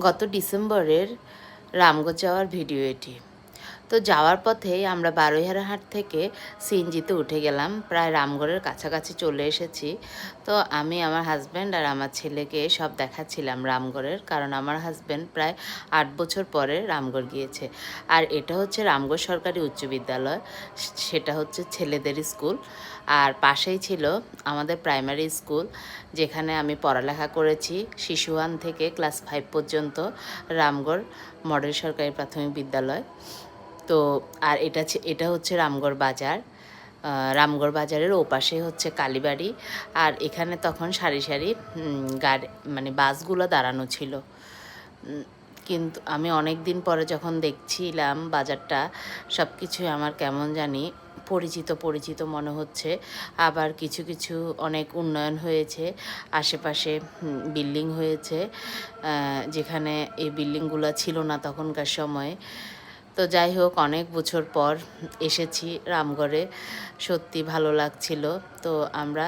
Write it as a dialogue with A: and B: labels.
A: গত ডিসেম্বরের রামগো যাওয়ার ভিডিও এটি। তো যাওয়ার পথেই আমরা বারোইহারাহাট থেকে সিএনজিতে উঠে গেলাম, প্রায় রামগড়ের কাছাকাছি চলে এসেছি। তো আমি, আমার হাজব্যান্ড আর আমার ছেলেকে সব দেখাচ্ছিলাম রামগড়ের, কারণ আমার হাজব্যান্ড প্রায় আট বছর পরে রামগড় গিয়েছে। আর এটা হচ্ছে রামগড় সরকারি উচ্চ বিদ্যালয়, সেটা হচ্ছে ছেলেদের স্কুল। আর পাশেই ছিল আমাদের প্রাইমারি স্কুল যেখানে আমি পড়ালেখা করেছি শিশু ওয়ান থেকে ক্লাস ফাইভ পর্যন্ত, রামগড় মডেল সরকারি প্রাথমিক বিদ্যালয়। তো আর এটা এটা হচ্ছে রামগড় বাজার। রামগড় বাজারের ওপাশে হচ্ছে কালীবাড়ি। আর এখানে তখন সারি সারি গাড়ি মানে বাসগুলো দাঁড়ানো ছিল। কিন্তু আমি অনেক দিন পরে যখন দেখছিলাম বাজারটা সব কিছুই আমার কেমন জানি পরিচিত পরিচিত মনে হচ্ছে। আবার কিছু কিছু অনেক উন্নয়ন হয়েছে। আশেপাশে বিল্ডিং হয়েছে। যেখানে এই বিল্ডিংগুলো ছিল না তখনকার সময়ে। তো যাই হোক অনেক বছর পর এসেছি রামগড়ে। সত্যি ভালো লাগছিল। তো আমরা